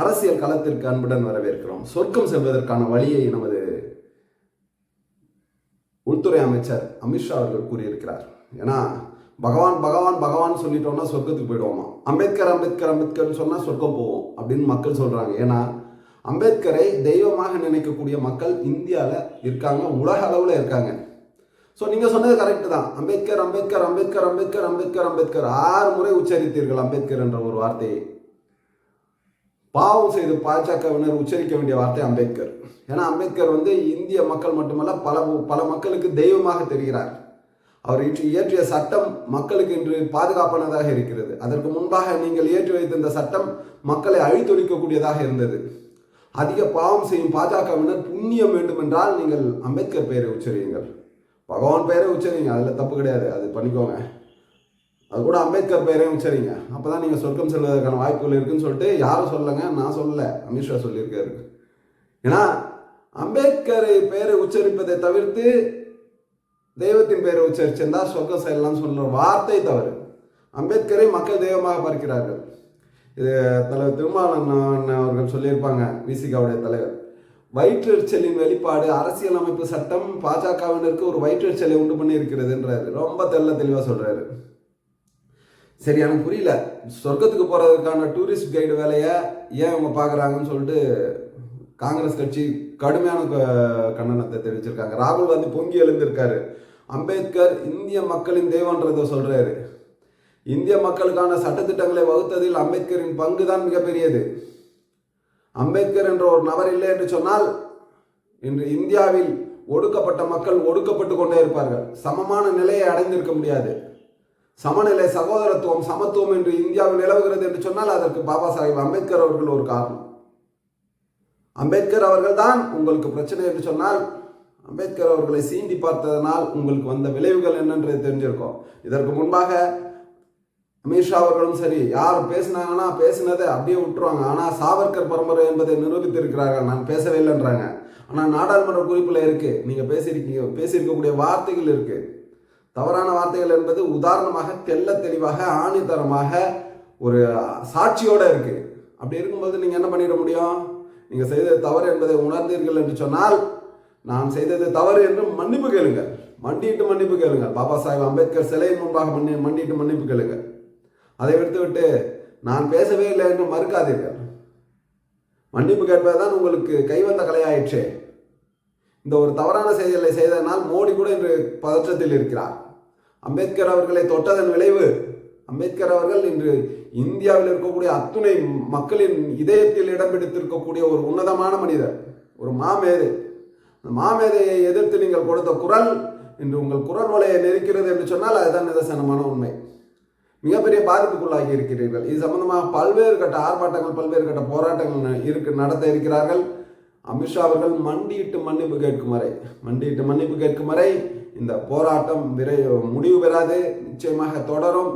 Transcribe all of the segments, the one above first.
அரசியல் களத்திற்கு அன்புடன் வரவேற்கிறோம். சொர்க்கம் செல்வதற்கான வழியை நமது உள்துறை அமைச்சர் அமித்ஷா அவர்கள் கூறியிருக்கிறார். ஏன்னா பகவான் பகவான் பகவான் சொல்லிட்டோம்னா சொர்க்கத்துக்கு போயிடுவோமா? அம்பேத்கர் அம்பேத்கர் அம்பேத்கர்னு சொன்னால் சொர்க்கம் போவோம் அப்படின்னு மக்கள் சொல்கிறாங்க ஏன்னா அம்பேத்கரை தெய்வமாக நினைக்கக்கூடிய மக்கள் இந்தியாவில் இருக்காங்க உலக அளவில் இருக்காங்க. ஸோ நீங்கள் சொன்னது கரெக்டு தான். அம்பேத்கர் அம்பேத்கர் அம்பேத்கர் அம்பேத்கர் அம்பேத்கர் அம்பேத்கர். ஆறு முறை உச்சரித்தீர்கள் அம்பேத்கர் என்ற ஒரு வார்த்தையை. பாவம் செய்து பாஜகவினர் உச்சரிக்க வேண்டிய வார்த்தை அம்பேத்கர். ஏன்னா அம்பேத்கர் வந்து இந்திய மக்கள் மட்டுமல்ல பல பல மக்களுக்கு தெய்வமாக தெரிகிறார். அவர் இயற்றிய சட்டம் மக்களுக்கு இன்று பாதுகாப்பானதாக இருக்கிறது. அதற்கு முன்பாக நீங்கள் ஏற்றி வைத்த இந்த சட்டம் மக்களை அழித்தொழிக்கக்கூடியதாக இருந்தது. அதிக பாவம் செய்யும் பாஜகவினர் புண்ணியம் வேண்டுமென்றால் நீங்கள் அம்பேத்கர் பெயரை உச்சரியுங்கள். பகவான் பெயரை உச்சரிங்க அதில் தப்பு கிடையாது. அது பண்ணிக்கோங்க. அது கூட அம்பேத்கர் பெயரையும் உச்சரிங்க. அப்போ தான் நீங்கள் சொர்க்கம் செல்வதற்கான வாய்ப்புகள் இருக்குன்னு சொல்லிட்டு யாரும் சொல்லலைங்க நான் சொல்லலை. அமித்ஷா சொல்லியிருக்காரு. ஏன்னா அம்பேத்கரை பெயரை உச்சரிப்பதை தவிர்த்து தெய்வத்தின் பெயரை உச்சரிச்சிருந்தா சொர்க்கம் செல்லலாம்னு சொல்கிற வார்த்தை தவறு. அம்பேத்கரை மக்கள் தெய்வமாக பார்க்கிறார்கள். இது தலைவர் திருமாவளவன் அவர்கள் சொல்லியிருப்பாங்க விசிகாவுடைய தலைவர். வயிற்றெரிச்சலின் வெளிப்பாடு அரசியல் அமைப்பு சட்டம் பாஜகவினருக்கு ஒரு வயிற்றெரிச்சலை உண்டு பண்ணி இருக்கிறதுன்றாரு ரொம்ப தெல்ல தெளிவாக சொல்கிறாரு சரி எனக்கு புரியல. சொர்க்கத்துக்கு போகிறதுக்கான டூரிஸ்ட் கைடு வேலையை ஏன் இவங்க பார்க்குறாங்கன்னு சொல்லிட்டு காங்கிரஸ் கட்சி கடுமையான க- கண்டனத்தை தெரிவிச்சிருக்காங்க. ராகுல் காந்தி பொங்கி எழுந்திருக்காரு. அம்பேத்கர் இந்திய மக்களின் தெய்வன்றதை சொல்கிறாரு இந்திய மக்களுக்கான சட்டத்திட்டங்களை வகுத்ததில் அம்பேத்கரின் பங்கு தான் மிகப்பெரியது. அம்பேத்கர் என்ற ஒரு நபர் இல்லை என்று சொன்னால் இன்று இந்தியாவில் ஒடுக்கப்பட்ட மக்கள் ஒடுக்கப்பட்டு கொண்டே இருப்பார்கள். சமமான நிலையை அடைந்திருக்க முடியாது. சமநிலை சகோதரத்துவம் சமத்துவம் என்று இந்தியாவில் நிலவுகிறது என்று சொன்னால் அதற்கு பாபா சாஹிப் அம்பேத்கர் அவர்கள் ஒரு காரணம். அம்பேத்கர் அவர்கள் தான் உங்களுக்கு பிரச்சனை என்று சொன்னால் அம்பேத்கர் அவர்களை சீண்டி பார்த்ததனால் உங்களுக்கு வந்த விளைவுகள் என்னன்றது தெரிஞ்சிருக்கும். இதற்கு முன்பாக அமித்ஷா அவர்களும் சரி யார் பேசினாங்கன்னா பேசினதை அப்படியே விட்டுருவாங்க. ஆனால் சாவர்கர் பரம்பரை என்பதை நிரூபித்திருக்கிறார்கள். நான் பேசவே இல்லைன்றாங்க. ஆனால் நாடாளுமன்ற குறிப்பில் இருக்குது நீங்கள் பேசியிருக்கீங்க பேசியிருக்கக்கூடிய வார்த்தைகள் இருக்குது தவறான வார்த்தைகள் என்பது உதாரணமாக தெல்ல தெளிவாக ஆணித்தரமாக ஒரு சாட்சியோடு இருக்குது அப்படி இருக்கும்போது நீங்கள் என்ன பண்ணிட முடியும்? நீங்கள் செய்தது தவறு என்பதை உணர்ந்தீர்கள் என்று சொன்னால் நான் செய்தது தவறு என்று மன்னிப்பு கேளுங்கள் மண்டிட்டு மன்னிப்பு கேளுங்கள் பாபா சாஹிப் அம்பேத்கர் சிலையின் முன்பாக மன்னி மண்டிட்டு மன்னிப்பு கேளுங்கள் அதை விடுத்துவிட்டு நான் பேசவே இல்லை என்று மறுக்காதீர்கள். மன்னிப்பு கேட்பதுதான் உங்களுக்கு கைவந்த கலையாயிற்றே. இந்த ஒரு தவறான செயலை செய்ததனால் மோடி கூட இன்று பதற்றத்தில் இருக்கிறார். அம்பேத்கர் அவர்களை தொட்டதன் விளைவு அம்பேத்கர் அவர்கள் இன்று இந்தியாவில் இருக்கக்கூடிய அத்துணை மக்களின் இதயத்தில் இடம் பிடித்திருக்கக்கூடிய ஒரு உன்னதமான மனிதர் ஒரு மாமேதை. அந்த மாமேதையை எதிர்த்து நீங்கள் கொடுத்த குரல் இன்று உங்கள் குரல் வலையை நெருக்கிறது என்று சொன்னால் அதுதான் நிதர்சனமான உண்மை. மிகப்பெரிய பாதிப்புக்குள்ளாகி இருக்கிறீர்கள். இது சம்பந்தமாக பல்வேறு கட்ட ஆர்ப்பாட்டங்கள் பல்வேறு கட்ட போராட்டங்கள் இருக்கு நடத்த இருக்கிறார்கள். அமித்ஷா அவர்கள் மண்டியிட்டு மன்னிப்பு கேட்கும் வரை மண்டியிட்டு மன்னிப்பு கேட்கும் வரை இந்த போராட்டம் விரை முடிவு பெறாது. நிச்சயமாக தொடரும்.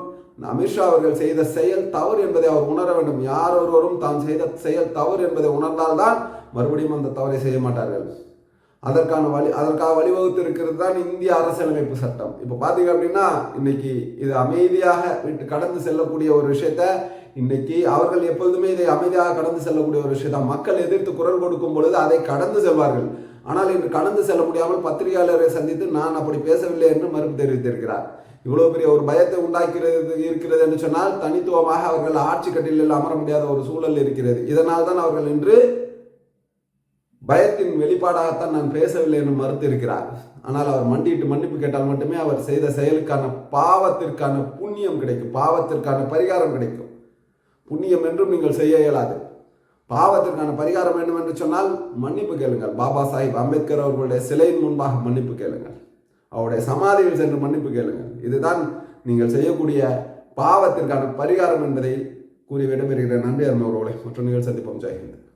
அமித்ஷா அவர்கள் செய்த செயல் தவறு என்பதை அவர் உணர வேண்டும். யார் ஒருவரும் தான் செய்த செயல் தவறு என்பதை உணர்ந்தால்தான் மறுபடியும் அந்த தவறை செய்ய மாட்டார்கள். அதற்கான வழி அதற்காக வழிவகுத்து இருக்கிறது தான் இந்திய அரசியலமைப்பு சட்டம். இப்போ பார்த்தீங்க அப்படின்னா இன்னைக்கு இது அமைதியாக விட்டு கடந்து செல்லக்கூடிய ஒரு விஷயத்த இன்னைக்கு அவர்கள் எப்பொழுதுமே இதை அமைதியாக கடந்து செல்லக்கூடிய ஒரு விஷயத்தை மக்கள் எதிர்த்து குரல் கொடுக்கும் பொழுது அதை கடந்து செல்வார்கள். ஆனால் இன்று கடந்து செல்ல முடியாமல் பத்திரிகையாளரை சந்தித்து நான் அப்படி பேசவில்லை என்று மறுப்பு தெரிவித்திருக்கிறார். இவ்வளவு பெரிய ஒரு பயத்தை உண்டாக்கிறது இருக்கிறது என்று சொன்னால் தனித்துவமாக அவர்கள் ஆட்சி கட்டிலில் அமர முடியாத ஒரு சூழல் இருக்கிறது. இதனால் தான் அவர்கள் இன்று பயத்தின் வெளிப்பாடாகத்தான் நான் பேசவில்லை என்று மறுத்திருக்கிறார். ஆனால் அவர் மண்டியிட்டு மன்னிப்பு கேட்டால் மட்டுமே அவர் செய்த செயலுக்கான பாவத்திற்கான புண்ணியம் கிடைக்கும். பாவத்திற்கான பரிகாரம் கிடைக்கும். புண்ணியம் என்றும் நீங்கள் செய்ய இயலாது. பாவத்திற்கான பரிகாரம் வேண்டும் என்று சொன்னால் மன்னிப்பு கேளுங்கள். பாபா சாஹிப் அம்பேத்கர் அவர்களுடைய சிலையின் முன்பாக மன்னிப்பு கேளுங்கள். அவருடைய சமாதியில் சென்று மன்னிப்பு கேளுங்கள். இதுதான் நீங்கள் செய்யக்கூடிய பாவத்திற்கான பரிகாரம் என்பதை கூறி விடைபெறுகிறேன். நன்றி அருமை உறவுகளை. மற்ற நிகழ்ச்சி சந்திப்போம். ஜெயஹிந்த்